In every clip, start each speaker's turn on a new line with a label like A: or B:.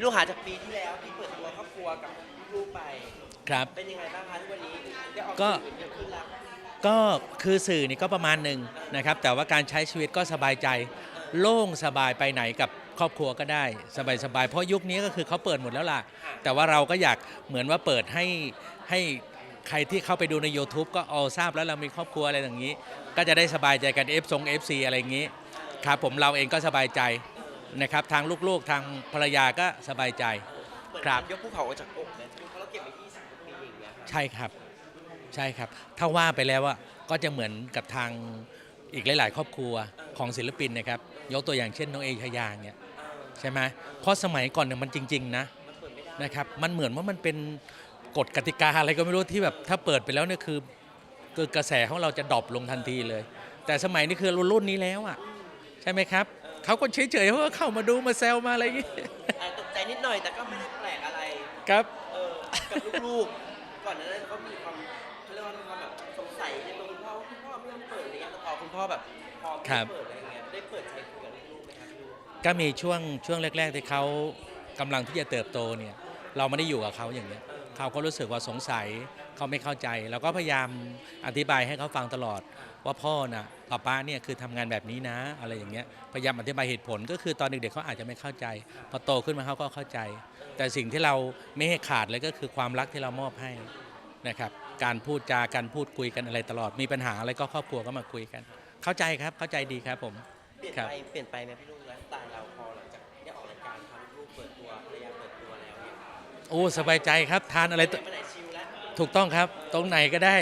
A: พี่ลูกหาจากปีที่แล้วที่เปิดตัวครอบครัวกับลูกไป
B: ครับ
A: เป็นยังไงบ้างคะทุกวันนี้ได้ออก
B: ก็
A: สื่อเยอะขึ้นแล้ว
B: ก็คือสื่อนี่ก็ประมาณหนึ่งนะครับ แต่ว่าการใช้ชีวิตก็สบายใจ โล่งสบายไปไหนกับครอบครัวก็ได้ สบายสบายเพราะยุคนี้ก็คือเขาเปิดหมดแล้วล่ะ แต่ว่าเราก็อยากเหมือนว่าเปิดให้ให้ใครที่เข้าไปดูใน YouTube ก็เอาทราบแล้วเรามีครอบครัวอะไรอย่างนี้ ก็จะได้สบายใจกัน F ทรง FC อะไรอย่างนี้ครับผมเราเองก็สบายใจ นะครับทางลูกๆทางภรรยาก็สบายใจ
A: เหมือน
B: ครับ
A: ยกภูเขาออกจากอกนะเพราะเราเก็บไปที่สิบปีอย่างเงี้ยค่ะ
B: ใช่ครับ ใช่ครับ ถ้าว่าไปแล้วอะก็จะเหมือนกับทางอีกหลาย ๆ ครอบครัวของศิลปินนะครับ ยกตัวอย่างเช่นน้องเอชายาเนี่ยใช่ไหมเพราะสมัยก่อนเนี่ยมันจริง ๆ นะ
A: มันเปิดไม่ได้
B: นะครับ มันเหมือนว่ามันเป็นกฎกติกาอะไรก็ไม่รู้ที่แบบถ้าเปิดไปแล้วเนี่ยคือคือกระแสของเราจะดรอปลงทันทีเลย แต่สมัยนี้คือรุ่นนี้แล้วอะใช่ไหมครับ เขาก็เฉยๆเขาก็เข้ามาดูมาแซวมาอะไรอย่างงี้
A: อะตกใจนิดหน่อยแต่ก็ไม่ได้แปลกอะไร
B: ครับ
A: เออ กับลูกๆ ก่อนหนานั้นเขามีความเขาเรียกว่ามีความแบบสงสัยในตัวคุณพ่อว่าคุณพ่อไม่ยอมเปิดอะไรเงี้ยแต่พอคุณพ่อแบบพอ
B: ครับ
A: เปิดอะไรเงี้ยได้เปิดใจคุยกับลูกๆไหมครับพี่ลูก
B: ก็มีช่วงช่วงแรก ๆ ที่เขากำลังที่จะเติบโตเนี่ย เราไม่ได้อยู่กับเขาอย่างเนี้ย เขาก็รู้สึกว่าสงสัยเขาไม่เข้าใจ แล้วก็พยายามอธิบายให้เขาฟังตลอด ว่าพ่อน่ะป้าป้าเนี่ยคือทำงานแบบนี้นะ อะไรอย่างเงี้ยพยายามอธิบายเหตุผลก็คือตอนเด็กๆเขาอาจจะไม่เข้าใจ พอโตขึ้นมาเขาก็เข้าใจ แต่สิ่งที่เราไม่ให้ขาดเลยก็คือความรักที่เรามอบให้นะครับการพูดจาการพูดคุยกันอะไรตลอดมีปัญหาอะไรก็ครอบครัวก็มาคุยกัน เข้าใจครับเข้าใจดีครับผม
A: เปลี่ยนไปเปลี่ยนไปไหมพี่ลูก
B: โอ้สบายใจครับทานอะไรต
A: ไปไหนชิลแล้ว
B: ถูกต้องครับ ตรงไหนก็ได้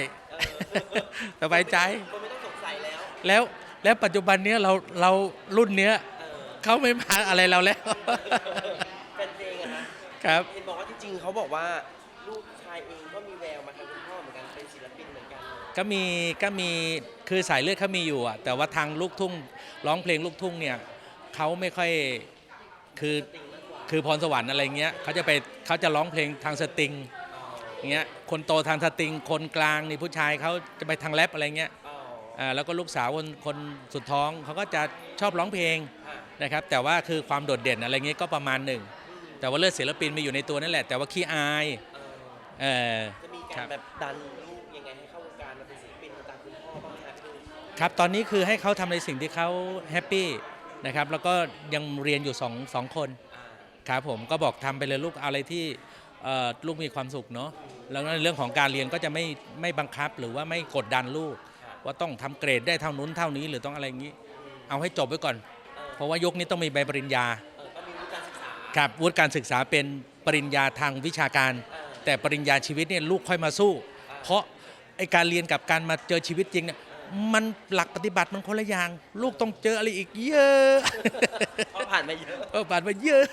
B: สบายใจ
A: ก็ไม่ต้องสงสัยแล้ว
B: แล้วแล้วปัจจุบันเนี้ยเราเรารุ่นเนี้ย
A: เออ
B: เขาไม่มาอะไรเราแล้ว
A: แฟนเพลงอะนะครับเห็นบอกว่าจริงๆเขาบอกว่าลูกชายเองก็มีแววมาทางคุณพ่อเหมือนกันเป็นศิลปินเหมือนกัน
B: ก็มีก็มีคือสายเลือดเขามีอยู่อะแต่ว่าทางลูกทุ่งร้องเพลงลูกทุ่งเนี่ยเขาไม่ค่อยคือ
A: ติงมากกว่า
B: คือพรสวรรค์อะไรเงี้ยเขาจะไปเขาจะร้องเพลงทางสตริงเงี้ยคนโตทางสตริง คนกลางนี่ผู้ชายเขาจะไปทางแรปอะไรเงี้ย
A: อ๋อ
B: อ่าแล้วก็ลูกสาวคนคนสุดท้องเขาก็จะชอบร้องเพลง
A: ค่ะ
B: นะครับแต่ว่าคือความโดดเด่นอะไรเงี้ยก็ประมาณหนึ่งแต่ว่าเลือดศิลปินมีอยู่ในตัวนั่นแหละ แต่ว่าขี้อาย
A: เออ
B: เออ
A: จะมี
B: ครั
A: การ
B: บ
A: แบบดันลูกยังไงให้เข้าวงการมาเป็นศิลปินตามคุณพ่อบ้างไหมครับพี่ลูก
B: ครับตอนนี้คือให้เขาทำในสิ่งที่เขาแฮปปี้นะครับแล้วก็ยังเรียนอยู่สองสองคน
A: อ่า
B: ครับผมก็บอกทำไปเลยลูกเอาอะไรที่ลูกมีความสุขเนาะแล้วในเรื่องของการเรียนก็จะไม่ไม่บังคับหรือว่าไม่กดดันลูก ว่าต้องทำเกรดได้เท่านู้นเท่านี้หรือต้องอะไรอย่างนี้ เอาให้จบไว้ก่อน
A: เออ
B: เพราะว่ายกนี้ต้องมีใบปริญญาครับวุฒิการศึกษาเป็นปริญญาทางวิชาการ
A: ออ
B: แต่ปริญญาชีวิตเนี่ยลูกค่อยมาสู้ เพราะไอการเรียนกับการมาเจอชีวิตจริงเนี่ย มันหลักปฏิบัติมันคนละอย่าง ลูกต้องเจออะไรอีกเยอะ
A: เพราะผ่านมาเยอะ
B: เออผ่านมาเยอะ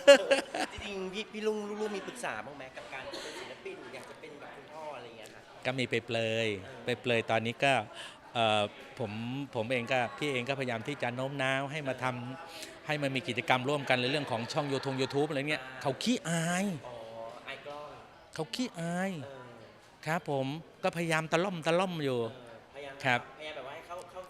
A: จริงๆพี่พี่ลุงลูกๆมีปรึกษาบ้างไหมกับการเป็นศิลปินอยากจะเป็นแบบคุณพ่ออะไรอย่างเงี้ยค่ะ
B: ก็มีไปเปลยไปเปลยตอนนี้ก็เอ่อผมผมเองก็พี่เองก็พยายามที่จะโน้มน้าวให้มาทำให้มันมีกิจกรรมร่วมกันในเรื่องของช่องยูทงยูทูบอะไรเงี้ยเขาขี้อาย
A: อ๋อไอกล้อง
B: เขาขี้อาย
A: เออ
B: ครับ ผมก็พยายามตะล่อมตะล่อมอยู่
A: เออพยายาม
B: ครับ
A: พยายามแบบ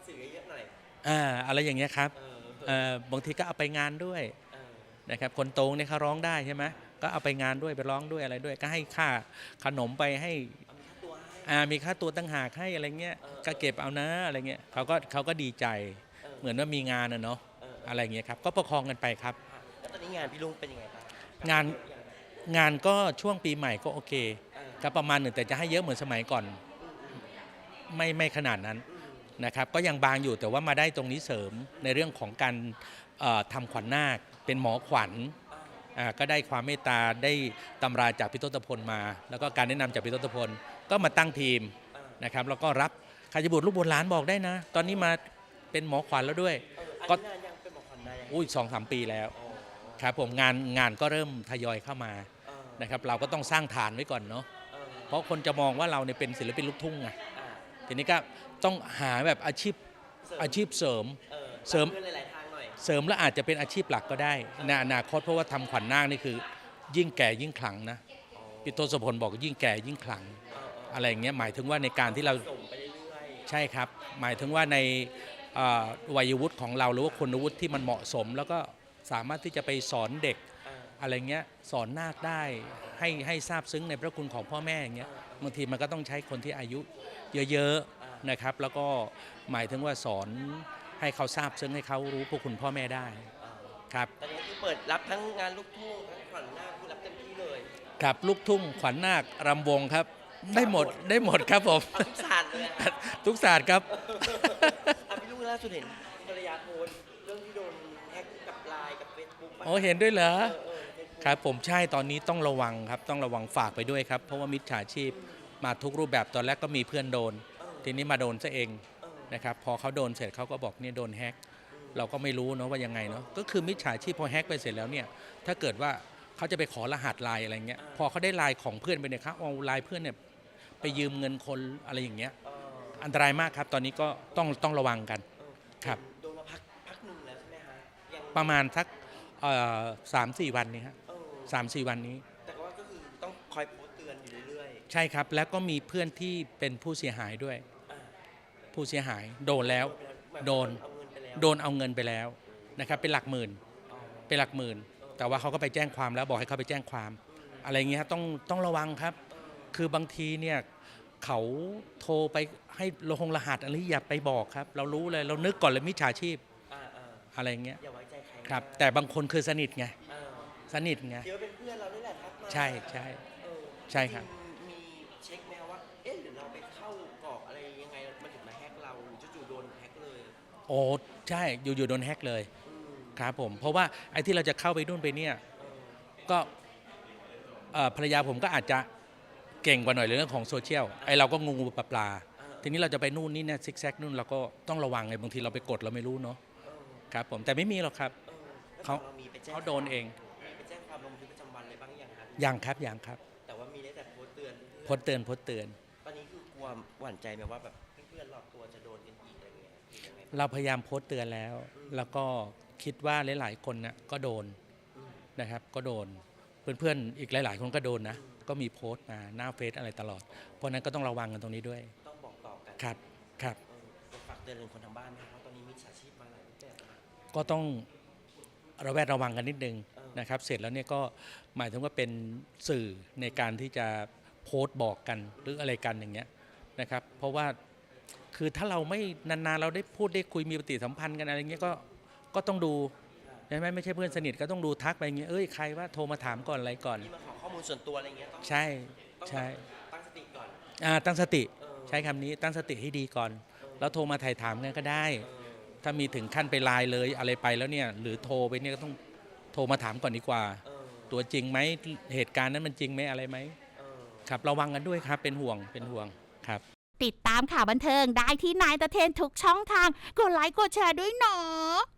A: สื่อเยอะๆหน่อย
B: อ่าอะไรอย่างเงี้ยครับ
A: เออ
B: เอ่อบางทีก็เอาไปงานด้วย
A: เออ
B: นะครับคนโตเนี่ยเขาร้องได้ใช่ไหมก็เอาไปงานด้วยไปร้องด้วยอะไรด้วย ก็ให้ค่าขนมไปให้
A: เอามีค่าตัวให้
B: อ่ามีค่าตัวตั้งหากให้อะไรเงี้ยก็เก็บเอานะอะไรเงี้ยเขาก็เขาก็ดีใจ
A: เออ
B: เหมือนว่ามีงานนะเนาะ
A: เออ
B: อะไรเงี้ยครับก็ประคองกันไปครับ
A: ค่ะแล้วตอนนี้งานพี่ลุงเป็นยังไงบ้าง
B: งานงานก็ช่วงปีใหม่ก็โอเค
A: เออ
B: ก็ประมาณหนึ่งแต่จะให้เยอะเหมือนสมัยก่อน ไม่ไม่ขนาดนั้น นะครับก็ยังบางอยู่แต่ว่ามาได้ตรงนี้เสริมในเรื่องของการเอ่อทำขวัญนาคเป็นหมอขวัญอ่าก็ได้ความเมตตาได้ตำราจากพิทศพลมา แล้วก็การแนะนำจากพิทศพลก็มาตั้งทีม
A: เออ
B: นะครับแล้วก็รับใครจะบุตรลูกบุตรหลานบอกได้นะ ตอนนี้มาเป็นหมอขวัญแล้วด้วย
A: เอออัน
B: ก็
A: นี้งานยังเป็นหมอควันได้ยัง
B: อุ้ยสองสามปีแล้ว
A: อ๋อ
B: ครับผมงานงานก็เริ่มทยอยเข้ามา
A: เออ
B: นะครับเราก็ต้องสร้างฐานไว้ก่อนเนาะ
A: เออ
B: เพราะคนจะมองว่าเราเนี่ยเป็นศิลปินลูกทุ่งไง
A: อ่า
B: ทีนี้ก็ต้องหาแบบอาชีพ
A: เสริม
B: อาชีพเสริม
A: เออ
B: เสริม
A: เพื่อนหลายๆทางหน่อย
B: เสริมแล้วอาจจะเป็นอาชีพหลักก็ได้ในอนาคตเพราะว่าทำขวัญนาคนี่คือ ยิ่งแก่ยิ่งขลังนะ
A: อ๋อ
B: ปิโตสพลบอกยิ่งแก่ยิ่งขลัง
A: เออเออ
B: อะไรอย่างเงี้ยหมายถึงว่าในการที่เรา
A: ส่งไปเรื่อยๆ
B: ใช่ครับ หมายถึงว่าในเอ่อวัยวุฒิของเราหรือว่าคุณวุฒิที่มันเหมาะสม แล้วก็สามารถที่จะไปสอนเด็ก
A: อ่า
B: อะไรเงี้ยสอนนาคได้ให้ให้ทราบซึ้งในพระคุณของพ่อแม่อย่างเงี้ยบางทีมันก็ต้องใช้คนที่อายุเยอะๆนะครับ แล้วก็หมายถึงว่าสอนให้เขาทราบซึ้งให้เขารู้พวกคุณพ่อแม่ได้
A: อ่า
B: ครับ
A: ตอนนี้คือเปิดรับทั้งงานลูกทุ่งทั้งขวัญนาคคือรับเต็มที่เลย
B: ครับลูกทุ่งขวัญนาครำวงครับ ได้หมดได้หมดครับผม
A: เอาทุกศาสตร์เลยอะ
B: ทุกศาสตร์ครับ
A: อะพี่ลูกล่าสุดเห็น ภรรยาโพสต์เรื่องที่โดนแฮ็กกับไลน์กับเฟซบุ๊ก
B: โอ้เห็นด้วยเหรอ
A: เออเออ Facebook
B: ครับผมใช่ตอนนี้ต้องระวังครับ ต้องระวังฝากไปด้วยครับ เพราะว่ามิจฉาชีพมาทุกรูปแบบตอนแรกก็มีเพื่อนโดน
A: เออ
B: ทีนี้มาโดนซะเอง
A: เออ
B: นะครับพอเขาโดนเสร็จเขาก็บอกเนี่ยโดนแฮ็กเราก็ไม่รู้เนาะว่ายังไงเนาะก็คือมิจฉาชีพพอแฮ็กไปเสร็จแล้วเนี่ยถ้าเกิดว่าเขาจะไปขอรหัสไลน์อะไรเงี้ยพอเขาได้ไลน์ของเพื่อนไปเนี่ยครับเอาไลน์เพื่อนเนี่ยไปยืมเงินคนอะไรอย่างเงี้ย
A: เออ
B: อันตรายมากครับ ตอนนี้ก็ต้องต้องระวังกัน
A: เออ
B: ครับ ประมาณสักสามสี่วันนี้ฮะ
A: เออ
B: สามสี่วันนี้
A: แต่ว่าก็คือต้องคอยโพสต์เตือนอยู่เรื่อย
B: ใช่ครับ แล้วก็มีเพื่อนที่เป็นผู้เสียหายด้วย
A: ๆอ่า
B: ผู้เสียหายโดนแล้ว โดน
A: เอาเงินไปแล้ว
B: โดนเอาเงินไปแล้วนะครับ เป็นหลักหมื่น
A: อ๋อ
B: เป็นหลักหมื่น แต่ว่าเขาก็ไปแจ้งความแล้วบอกให้เขาไปแจ้งความ อะไรเงี้ยต้องต้องระวังครับ คือบางทีเนี่ยเขาโทรไปให้ลงรหัสอะไรอย่าไปบอกครับ เรารู้เลยเรานึกก่อนเลยมิจฉาชีพ
A: อ่าอ่า
B: อะไรเงี้ย
A: อย่าไว้ใจใคร
B: ครับ
A: มาก
B: แต่บางคนคือสนิทไง
A: อ่า
B: สนิทไง
A: เดี๋ยวเป็นเพื่อนเรานี่แหละทักมา
B: ใช่ใช่
A: เออ
B: ใช่ครับ
A: จงๆมีเช็คไหมครับว่าเอ๊ะหรือเราไปเข้ากรอกอะไรยังไงมันถึงมาแฮกเราหรือจู่ๆโดนแฮกเลย
B: โอ้ใช่อยู่ๆโดนแฮกเลย
A: อืม
B: ครับผม เพราะว่าไอ้ที่เราจะเข้าไปนู่นไปเนี่ย
A: เออ
B: ก็เอ่อภรรยาผมก็อาจจะเก่งกว่าหน่อยเรื่องของโซเชียลไอเราก็งูปลาปลา
A: อ่า
B: ทีนี้เราจะไปนู่นนี่เนี่ยซิกแซกนู่นเราก็ต้องระวังไงบางทีเราไปกดเราไม่รู้เนาะ
A: เออ
B: ครับผมแต่ไม่มีหรอกครับ
A: เออแล้ว
B: เขา
A: ของรมีไปแจ้ง
B: เขาโดนเอง
A: มีไปแจ้งความลงบันทึกประจำวันอะไรบ้างยังครับ
B: ยังครับยังครับ
A: แต่ว่ามีได้แต่โพสต์เตือน
B: โพสต์เตือนโพสต์เตือน
A: ตอนนี้คือกลัวหวั่นใจไหมว่าแบบเพื่อนๆรอบตัวจะโดนกันอีกอะไรเงี้ยหรือยังไง
B: เราพยายามโพสต์เตือนแล้ว แล้วก็คิดว่าหลาย ๆ คนนะก็โดน
A: อืม
B: นะครับ ก็โดน เพื่อนๆอีกหลาย ๆ คนก็โดนนะ ก็มีโพสต์มาหน้าเฟซอะไรตลอด เพราะฉะนั้นก็ต้องระวังกันตรงนี้ด้วย
A: ต้องบอกต่อกัน
B: ครับครับ
A: เออจะฝากเตือนถึงคนทางบ้านนะครับ ก
B: ก็ต้องระแวดระวังกันนิดนึง
A: เออ
B: นะครับ เสร็จแล้วเนี่ยก็หมายถึงว่าเป็นสื่อในการที่จะโพสต์บอกกันหรืออะไรกันอย่างเงี้ยนะครับ เพราะว่าคือถ้าเราไม่นานๆเราได้พูดได้คุยมีปฏิสัมพันธ์กันอะไรเงี้ยก็ก็ต้องดูใช่ไหมไม่ใช่เพื่อนสนิทก็ต้องดูทักไปอย่างเงี้ยเอ้ยใครว่าโทรมาถามก่อนอะไรก่อน
A: ที่มาขอข้อมูลส่วนตัวอะไรเงี้ยต้อง
B: ใช่
A: ต้อง
B: ใช่
A: ตั้งสติก่อน
B: อ่าตั้งสติ
A: เออ
B: ใช้คำนี้ตั้งสติให้ดีก่อน
A: เออ
B: แล้วโทรมาถ่ายถามกันก็ได้
A: เออ
B: ถ้ามีถึงขั้นไปไลน์เลยอะไรไปแล้วเนี่ย หรือโทรไปเนี่ยก็ต้องโทรมาถามก่อนดีกว่า
A: เออ
B: ตัวจริงไหมเหตุการณ์นั้นมันจริงไหมอะไรไหม
A: เออ
B: ครับระวังกันด้วยครับเป็นห่วงเป็นห่วงครับ
C: ติดตามข่าวบันเทิงได้ที่นายตะเทนทุกช่องทาง กดไลค์กดแชร์ด้วยเนาะ